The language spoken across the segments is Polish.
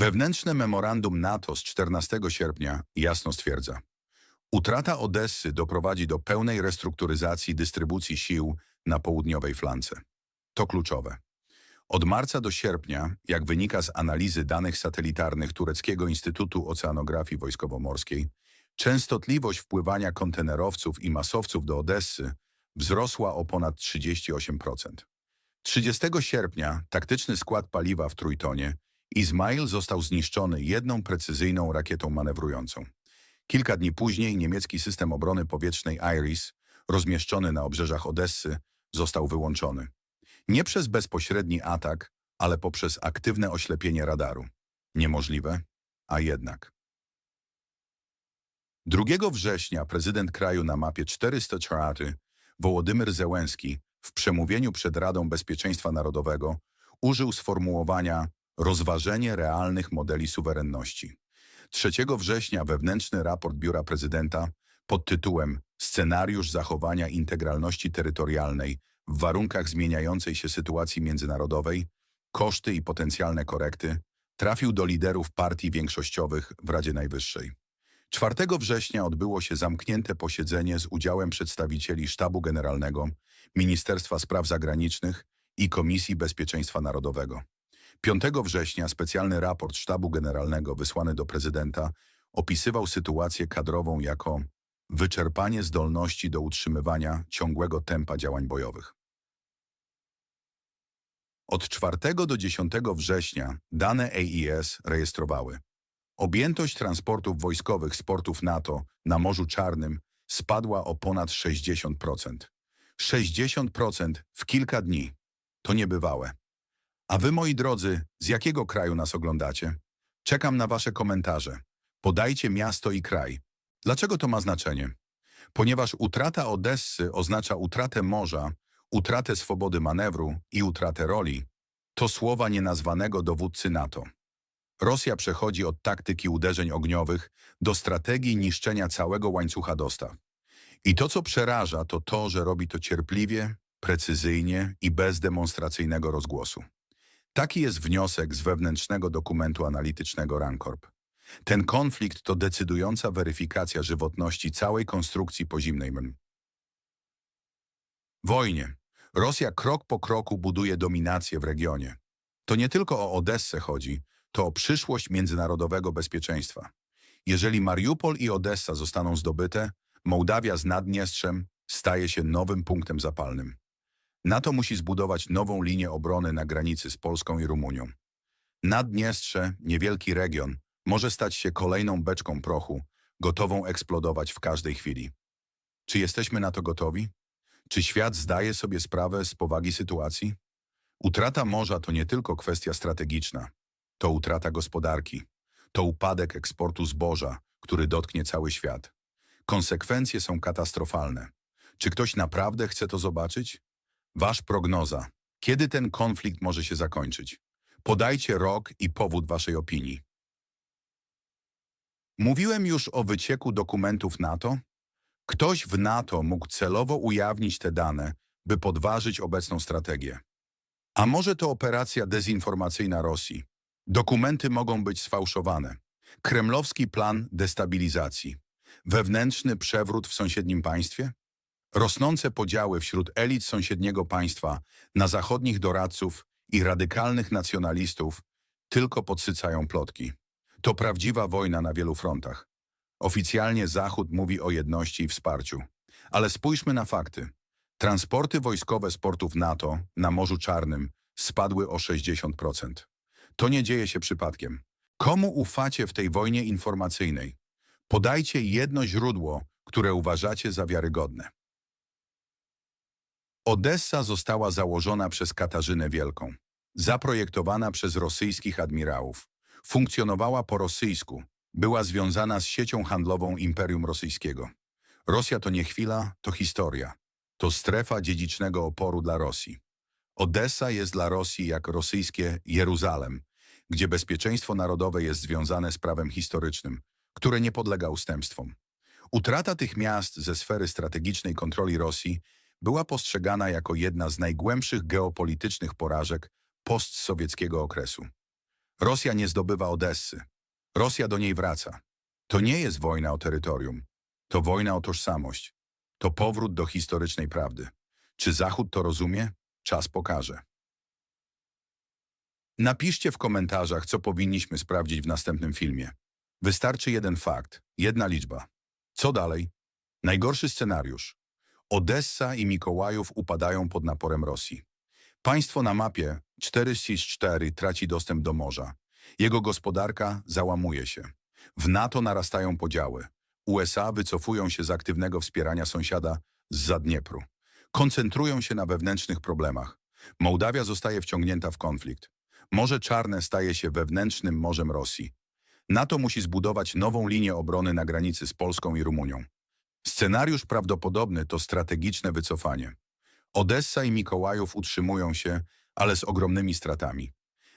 Wewnętrzne memorandum NATO z 14 sierpnia jasno stwierdza, utrata Odessy doprowadzi do pełnej restrukturyzacji dystrybucji sił na południowej flance. To kluczowe. Od marca do sierpnia, jak wynika z analizy danych satelitarnych Tureckiego Instytutu Oceanografii Wojskowo-Morskiej, częstotliwość wpływania kontenerowców i masowców do Odessy wzrosła o ponad 38%. 30 sierpnia taktyczny skład paliwa w Trójtonie Izmail został zniszczony jedną precyzyjną rakietą manewrującą. Kilka dni później niemiecki system obrony powietrznej IRIS, rozmieszczony na obrzeżach Odessy, został wyłączony. Nie przez bezpośredni atak, ale poprzez aktywne oślepienie radaru. Niemożliwe, a jednak. 2 września prezydent kraju na mapie 404 Wołodymyr Zełenski w przemówieniu przed Radą Bezpieczeństwa Narodowego użył sformułowania rozważenie realnych modeli suwerenności. 3 września wewnętrzny raport Biura Prezydenta pod tytułem Scenariusz zachowania integralności terytorialnej w warunkach zmieniającej się sytuacji międzynarodowej, koszty i potencjalne korekty trafił do liderów partii większościowych w Radzie Najwyższej. 4 września odbyło się zamknięte posiedzenie z udziałem przedstawicieli Sztabu Generalnego, Ministerstwa Spraw Zagranicznych i Komisji Bezpieczeństwa Narodowego. 5 września specjalny raport Sztabu Generalnego wysłany do prezydenta opisywał sytuację kadrową jako wyczerpanie zdolności do utrzymywania ciągłego tempa działań bojowych. Od 4 do 10 września dane AIS rejestrowały Objętość transportów wojskowych z portów NATO na Morzu Czarnym spadła o ponad 60%. 60% w kilka dni. To niebywałe. A wy, moi drodzy, z jakiego kraju nas oglądacie? Czekam na wasze komentarze. Podajcie miasto i kraj. Dlaczego to ma znaczenie? Ponieważ utrata Odessy oznacza utratę morza, utratę swobody manewru i utratę roli, to słowa nienazwanego dowódcy NATO. Rosja przechodzi od taktyki uderzeń ogniowych do strategii niszczenia całego łańcucha dostaw. I to, co przeraża, to to, że robi to cierpliwie, precyzyjnie i bez demonstracyjnego rozgłosu. Taki jest wniosek z wewnętrznego dokumentu analitycznego Rankorp. Ten konflikt to decydująca weryfikacja żywotności całej konstrukcji pozimnej. Wojnie. Rosja krok po kroku buduje dominację w regionie. To nie tylko o Odessę chodzi, to o przyszłość międzynarodowego bezpieczeństwa. Jeżeli Mariupol i Odessa zostaną zdobyte, Mołdawia z Naddniestrzem staje się nowym punktem zapalnym. NATO musi zbudować nową linię obrony na granicy z Polską i Rumunią. Naddniestrze, niewielki region, może stać się kolejną beczką prochu, gotową eksplodować w każdej chwili. Czy jesteśmy na to gotowi? Czy świat zdaje sobie sprawę z powagi sytuacji? Utrata morza to nie tylko kwestia strategiczna. To utrata gospodarki. To upadek eksportu zboża, który dotknie cały świat. Konsekwencje są katastrofalne. Czy ktoś naprawdę chce to zobaczyć? Wasz prognoza. Kiedy ten konflikt może się zakończyć? Podajcie rok i powód waszej opinii. Mówiłem już o wycieku dokumentów NATO. Ktoś w NATO mógł celowo ujawnić te dane, by podważyć obecną strategię. A może to operacja dezinformacyjna Rosji? Dokumenty mogą być sfałszowane. Kremlowski plan destabilizacji. Wewnętrzny przewrót w sąsiednim państwie? Rosnące podziały wśród elit sąsiedniego państwa na zachodnich doradców i radykalnych nacjonalistów tylko podsycają plotki. To prawdziwa wojna na wielu frontach. Oficjalnie Zachód mówi o jedności i wsparciu. Ale spójrzmy na fakty. Transporty wojskowe z portów NATO na Morzu Czarnym spadły o 60%. To nie dzieje się przypadkiem. Komu ufacie w tej wojnie informacyjnej? Podajcie jedno źródło, które uważacie za wiarygodne. Odessa została założona przez Katarzynę Wielką, zaprojektowana przez rosyjskich admirałów, funkcjonowała po rosyjsku, była związana z siecią handlową Imperium Rosyjskiego. Rosja to nie chwila, to historia. To strefa dziedzicznego oporu dla Rosji. Odessa jest dla Rosji jak rosyjskie Jeruzalem, gdzie bezpieczeństwo narodowe jest związane z prawem historycznym, które nie podlega ustępstwom. Utrata tych miast ze sfery strategicznej kontroli Rosji była postrzegana jako jedna z najgłębszych geopolitycznych porażek postsowieckiego okresu. Rosja nie zdobywa Odessy. Rosja do niej wraca. To nie jest wojna o terytorium. To wojna o tożsamość. To powrót do historycznej prawdy. Czy Zachód to rozumie? Czas pokaże. Napiszcie w komentarzach, co powinniśmy sprawdzić w następnym filmie. Wystarczy jeden fakt, jedna liczba. Co dalej? Najgorszy scenariusz. Odessa i Mikołajów upadają pod naporem Rosji. Państwo na mapie 4 traci dostęp do morza. Jego gospodarka załamuje się. W NATO narastają podziały. USA wycofują się z aktywnego wspierania sąsiada z Zadniepru. Koncentrują się na wewnętrznych problemach. Mołdawia zostaje wciągnięta w konflikt. Morze Czarne staje się wewnętrznym morzem Rosji. NATO musi zbudować nową linię obrony na granicy z Polską i Rumunią. Scenariusz prawdopodobny to strategiczne wycofanie. Odessa i Mikołajów utrzymują się, ale z ogromnymi stratami.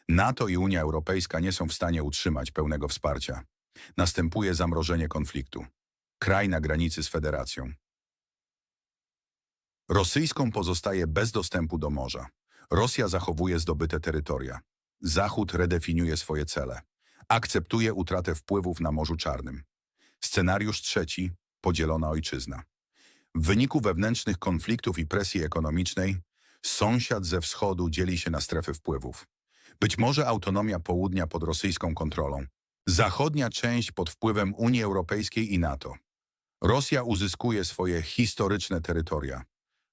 NATO i Unia Europejska nie są w stanie utrzymać pełnego wsparcia. Następuje zamrożenie konfliktu. Kraj na granicy z Federacją. Rosyjską pozostaje bez dostępu do morza. Rosja zachowuje zdobyte terytoria. Zachód redefiniuje swoje cele. Akceptuje utratę wpływów na Morzu Czarnym. Scenariusz trzeci – podzielona ojczyzna. W wyniku wewnętrznych konfliktów i presji ekonomicznej sąsiad ze wschodu dzieli się na strefy wpływów. Być może autonomia południa pod rosyjską kontrolą. Zachodnia część pod wpływem Unii Europejskiej i NATO. Rosja uzyskuje swoje historyczne terytoria.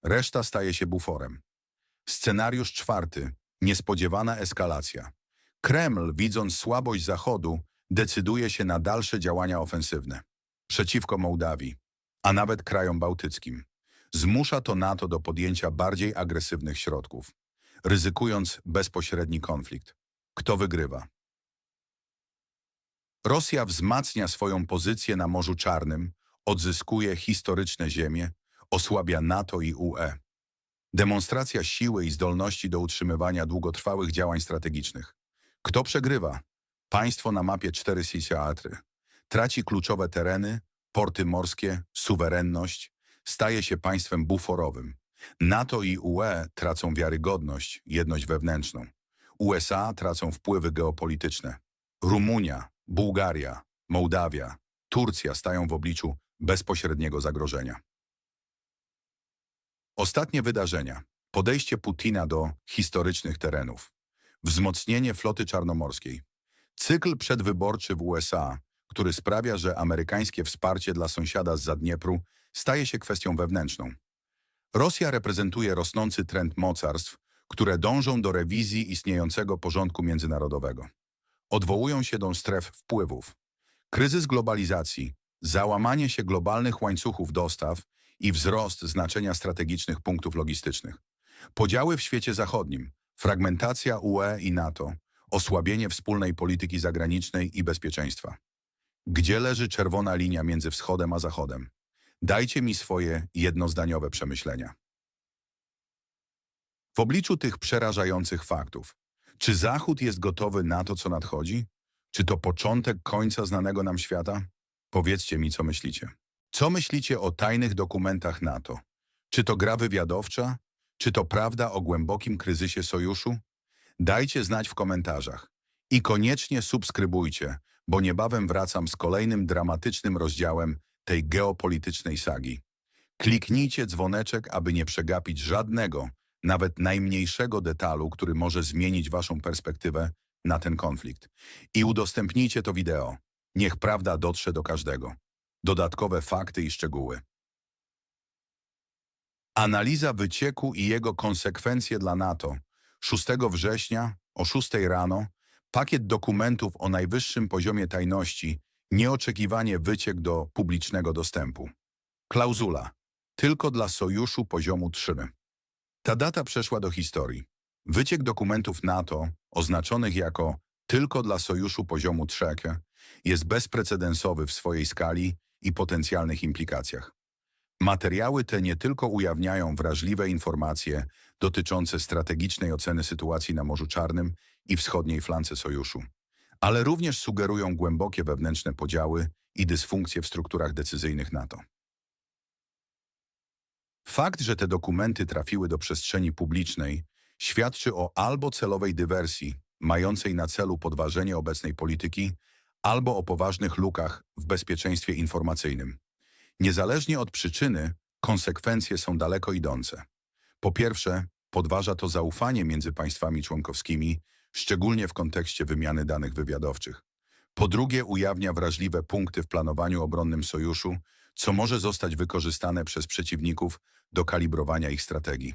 Reszta staje się buforem. Scenariusz czwarty. Niespodziewana eskalacja. Kreml, widząc słabość Zachodu, decyduje się na dalsze działania ofensywne. Przeciwko Mołdawii, a nawet krajom bałtyckim. Zmusza to NATO do podjęcia bardziej agresywnych środków, ryzykując bezpośredni konflikt. Kto wygrywa? Rosja wzmacnia swoją pozycję na Morzu Czarnym, odzyskuje historyczne ziemie, osłabia NATO i UE. Demonstracja siły i zdolności do utrzymywania długotrwałych działań strategicznych. Kto przegrywa? Państwo na mapie 4 teatry. Traci kluczowe tereny, porty morskie, suwerenność, staje się państwem buforowym. NATO i UE tracą wiarygodność, jedność wewnętrzną. USA tracą wpływy geopolityczne. Rumunia, Bułgaria, Mołdawia, Turcja stają w obliczu bezpośredniego zagrożenia. Ostatnie wydarzenia. Podejście Putina do historycznych terenów. Wzmocnienie floty czarnomorskiej. Cykl przedwyborczy w USA, który sprawia, że amerykańskie wsparcie dla sąsiada z Zadniepru staje się kwestią wewnętrzną. Rosja reprezentuje rosnący trend mocarstw, które dążą do rewizji istniejącego porządku międzynarodowego. Odwołują się do stref wpływów. Kryzys globalizacji, załamanie się globalnych łańcuchów dostaw i wzrost znaczenia strategicznych punktów logistycznych. Podziały w świecie zachodnim, fragmentacja UE i NATO, osłabienie wspólnej polityki zagranicznej i bezpieczeństwa. Gdzie leży czerwona linia między wschodem a zachodem? Dajcie mi swoje jednozdaniowe przemyślenia. W obliczu tych przerażających faktów, czy Zachód jest gotowy na to, co nadchodzi? Czy to początek końca znanego nam świata? Powiedzcie mi, co myślicie. Co myślicie o tajnych dokumentach NATO? Czy to gra wywiadowcza? Czy to prawda o głębokim kryzysie sojuszu? Dajcie znać w komentarzach. I koniecznie subskrybujcie, bo niebawem wracam z kolejnym dramatycznym rozdziałem tej geopolitycznej sagi. Kliknijcie dzwoneczek, aby nie przegapić żadnego, nawet najmniejszego detalu, który może zmienić waszą perspektywę na ten konflikt. I udostępnijcie to wideo. Niech prawda dotrze do każdego. Dodatkowe fakty i szczegóły. Analiza wycieku i jego konsekwencje dla NATO. 6 września o 6 rano pakiet dokumentów o najwyższym poziomie tajności, nieoczekiwanie wyciek do publicznego dostępu. Klauzula. Tylko dla sojuszu poziomu 3. Ta data przeszła do historii. Wyciek dokumentów NATO, oznaczonych jako tylko dla sojuszu poziomu 3, jest bezprecedensowy w swojej skali i potencjalnych implikacjach. Materiały te nie tylko ujawniają wrażliwe informacje dotyczące strategicznej oceny sytuacji na Morzu Czarnym i wschodniej flance sojuszu, ale również sugerują głębokie wewnętrzne podziały i dysfunkcje w strukturach decyzyjnych NATO. Fakt, że te dokumenty trafiły do przestrzeni publicznej, świadczy o albo celowej dywersji, mającej na celu podważenie obecnej polityki, albo o poważnych lukach w bezpieczeństwie informacyjnym. Niezależnie od przyczyny, konsekwencje są daleko idące. Po pierwsze, podważa to zaufanie między państwami członkowskimi, szczególnie w kontekście wymiany danych wywiadowczych. Po drugie, ujawnia wrażliwe punkty w planowaniu obronnym sojuszu, co może zostać wykorzystane przez przeciwników do kalibrowania ich strategii.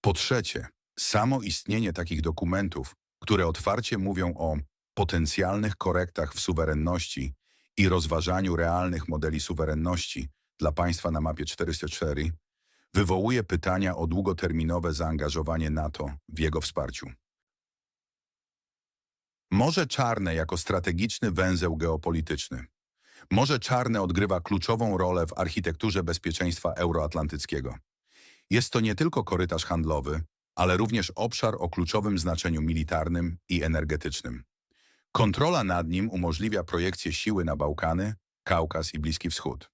Po trzecie, samo istnienie takich dokumentów, które otwarcie mówią o potencjalnych korektach w suwerenności i rozważaniu realnych modeli suwerenności dla państwa na mapie 404, wywołuje pytania o długoterminowe zaangażowanie NATO w jego wsparciu. Morze Czarne jako strategiczny węzeł geopolityczny. Morze Czarne odgrywa kluczową rolę w architekturze bezpieczeństwa euroatlantyckiego. Jest to nie tylko korytarz handlowy, ale również obszar o kluczowym znaczeniu militarnym i energetycznym. Kontrola nad nim umożliwia projekcję siły na Bałkany, Kaukaz i Bliski Wschód.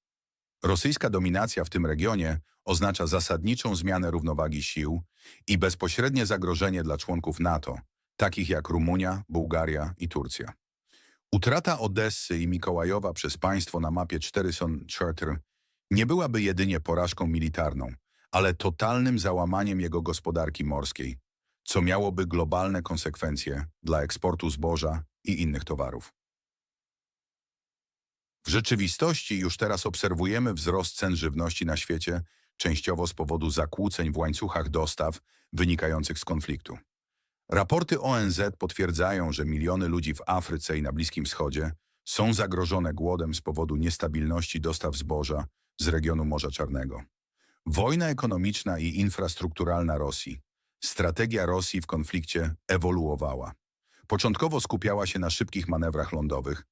Rosyjska dominacja w tym regionie oznacza zasadniczą zmianę równowagi sił i bezpośrednie zagrożenie dla członków NATO, takich jak Rumunia, Bułgaria i Turcja. Utrata Odessy i Mikołajowa przez państwo na mapie 4 Charter nie byłaby jedynie porażką militarną, ale totalnym załamaniem jego gospodarki morskiej, co miałoby globalne konsekwencje dla eksportu zboża i innych towarów. W rzeczywistości już teraz obserwujemy wzrost cen żywności na świecie, częściowo z powodu zakłóceń w łańcuchach dostaw wynikających z konfliktu. Raporty ONZ potwierdzają, że miliony ludzi w Afryce i na Bliskim Wschodzie są zagrożone głodem z powodu niestabilności dostaw zboża z regionu Morza Czarnego. Wojna ekonomiczna i infrastrukturalna Rosji. Strategia Rosji w konflikcie ewoluowała. Początkowo skupiała się na szybkich manewrach lądowych,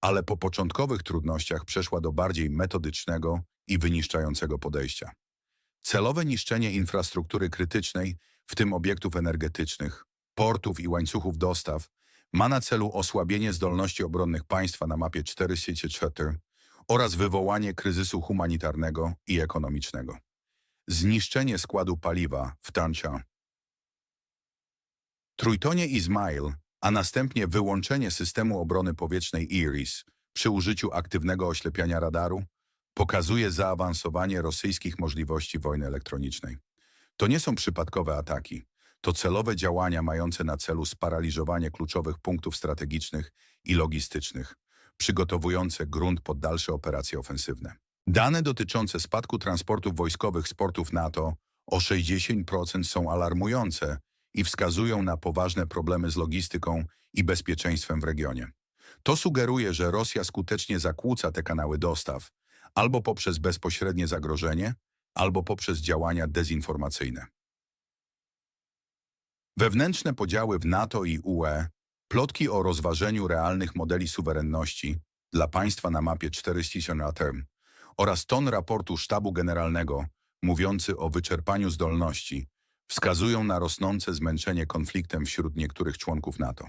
ale po początkowych trudnościach przeszła do bardziej metodycznego i wyniszczającego podejścia. Celowe niszczenie infrastruktury krytycznej, w tym obiektów energetycznych, portów i łańcuchów dostaw, ma na celu osłabienie zdolności obronnych państwa na mapie 4 oraz wywołanie kryzysu humanitarnego i ekonomicznego. Zniszczenie składu paliwa w Tancia. Trójtonie Izmail, a następnie wyłączenie systemu obrony powietrznej IRIS przy użyciu aktywnego oślepiania radaru pokazuje zaawansowanie rosyjskich możliwości wojny elektronicznej. To nie są przypadkowe ataki. To celowe działania mające na celu sparaliżowanie kluczowych punktów strategicznych i logistycznych, przygotowujące grunt pod dalsze operacje ofensywne. Dane dotyczące spadku transportów wojskowych z portów NATO o 60% są alarmujące i wskazują na poważne problemy z logistyką i bezpieczeństwem w regionie. To sugeruje, że Rosja skutecznie zakłóca te kanały dostaw, albo poprzez bezpośrednie zagrożenie, albo poprzez działania dezinformacyjne. Wewnętrzne podziały w NATO i UE, plotki o rozważeniu realnych modeli suwerenności dla państwa na mapie 400 term oraz ton raportu Sztabu Generalnego mówiący o wyczerpaniu zdolności wskazują na rosnące zmęczenie konfliktem wśród niektórych członków NATO.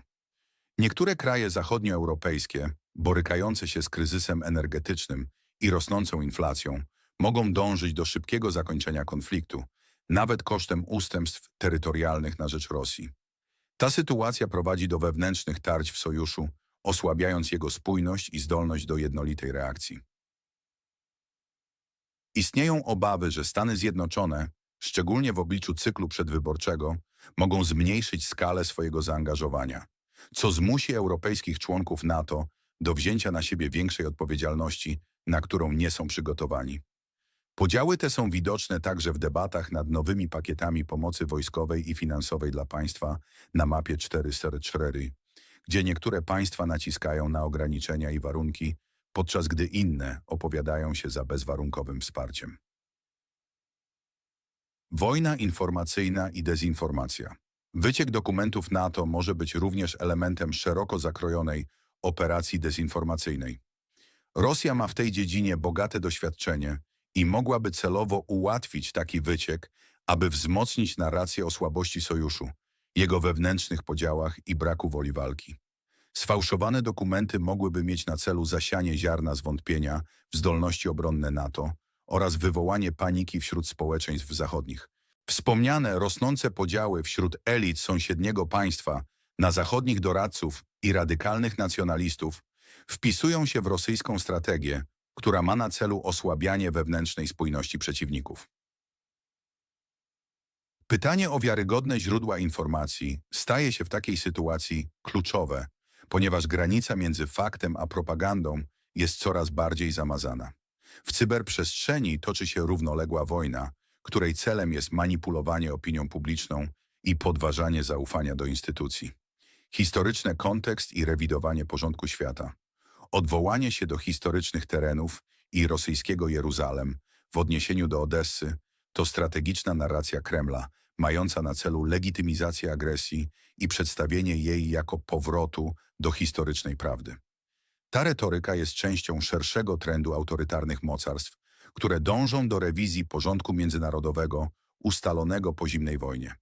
Niektóre kraje zachodnioeuropejskie, borykające się z kryzysem energetycznym i rosnącą inflacją, mogą dążyć do szybkiego zakończenia konfliktu, nawet kosztem ustępstw terytorialnych na rzecz Rosji. Ta sytuacja prowadzi do wewnętrznych tarć w sojuszu, osłabiając jego spójność i zdolność do jednolitej reakcji. Istnieją obawy, że Stany Zjednoczone, szczególnie w obliczu cyklu przedwyborczego, mogą zmniejszyć skalę swojego zaangażowania, co zmusi europejskich członków NATO do wzięcia na siebie większej odpowiedzialności, na którą nie są przygotowani. Podziały te są widoczne także w debatach nad nowymi pakietami pomocy wojskowej i finansowej dla państwa na mapie 404, gdzie niektóre państwa naciskają na ograniczenia i warunki, podczas gdy inne opowiadają się za bezwarunkowym wsparciem. Wojna informacyjna i dezinformacja. Wyciek dokumentów NATO może być również elementem szeroko zakrojonej operacji dezinformacyjnej. Rosja ma w tej dziedzinie bogate doświadczenie i mogłaby celowo ułatwić taki wyciek, aby wzmocnić narrację o słabości sojuszu, jego wewnętrznych podziałach i braku woli walki. Sfałszowane dokumenty mogłyby mieć na celu zasianie ziarna zwątpienia w zdolności obronne NATO oraz wywołanie paniki wśród społeczeństw zachodnich. Wspomniane rosnące podziały wśród elit sąsiedniego państwa na zachodnich doradców i radykalnych nacjonalistów wpisują się w rosyjską strategię, która ma na celu osłabianie wewnętrznej spójności przeciwników. Pytanie o wiarygodne źródła informacji staje się w takiej sytuacji kluczowe, ponieważ granica między faktem a propagandą jest coraz bardziej zamazana. W cyberprzestrzeni toczy się równoległa wojna, której celem jest manipulowanie opinią publiczną i podważanie zaufania do instytucji. Historyczny kontekst i rewidowanie porządku świata. Odwołanie się do historycznych terenów i rosyjskiego Jeruzalem w odniesieniu do Odessy to strategiczna narracja Kremla, mająca na celu legitymizację agresji i przedstawienie jej jako powrotu do historycznej prawdy. Ta retoryka jest częścią szerszego trendu autorytarnych mocarstw, które dążą do rewizji porządku międzynarodowego ustalonego po zimnej wojnie.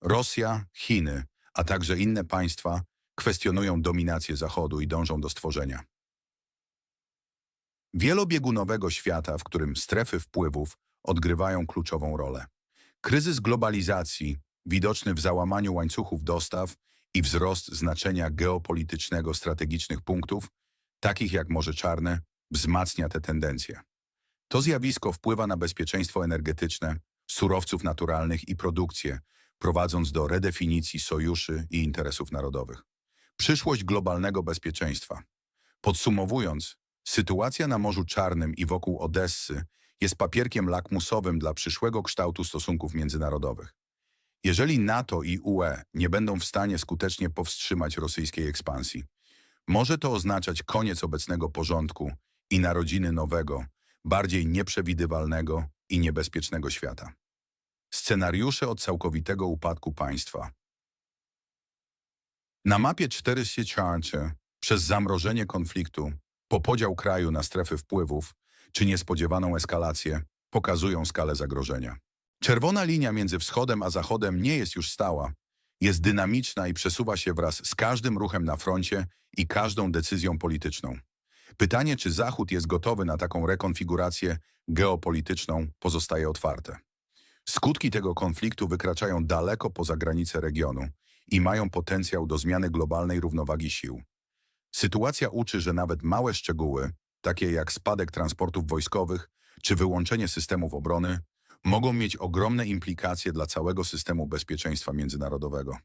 Rosja, Chiny, a także inne państwa kwestionują dominację Zachodu i dążą do stworzenia wielobiegunowego świata, w którym strefy wpływów odgrywają kluczową rolę. Kryzys globalizacji, widoczny w załamaniu łańcuchów dostaw i wzrost znaczenia geopolitycznego strategicznych punktów, takich jak Morze Czarne, wzmacnia te tendencje. To zjawisko wpływa na bezpieczeństwo energetyczne, surowców naturalnych i produkcję, prowadząc do redefinicji sojuszy i interesów narodowych. Przyszłość globalnego bezpieczeństwa. Podsumowując, sytuacja na Morzu Czarnym i wokół Odessy jest papierkiem lakmusowym dla przyszłego kształtu stosunków międzynarodowych. Jeżeli NATO i UE nie będą w stanie skutecznie powstrzymać rosyjskiej ekspansji, może to oznaczać koniec obecnego porządku i narodziny nowego, bardziej nieprzewidywalnego i niebezpiecznego świata. Scenariusze od całkowitego upadku państwa. Na mapie 4 charcie przez zamrożenie konfliktu, po podział kraju na strefy wpływów czy niespodziewaną eskalację, pokazują skalę zagrożenia. Czerwona linia między wschodem a zachodem nie jest już stała, jest dynamiczna i przesuwa się wraz z każdym ruchem na froncie i każdą decyzją polityczną. Pytanie, czy Zachód jest gotowy na taką rekonfigurację geopolityczną, pozostaje otwarte. Skutki tego konfliktu wykraczają daleko poza granice regionu i mają potencjał do zmiany globalnej równowagi sił. Sytuacja uczy, że nawet małe szczegóły, takie jak spadek transportów wojskowych czy wyłączenie systemów obrony, mogą mieć ogromne implikacje dla całego systemu bezpieczeństwa międzynarodowego.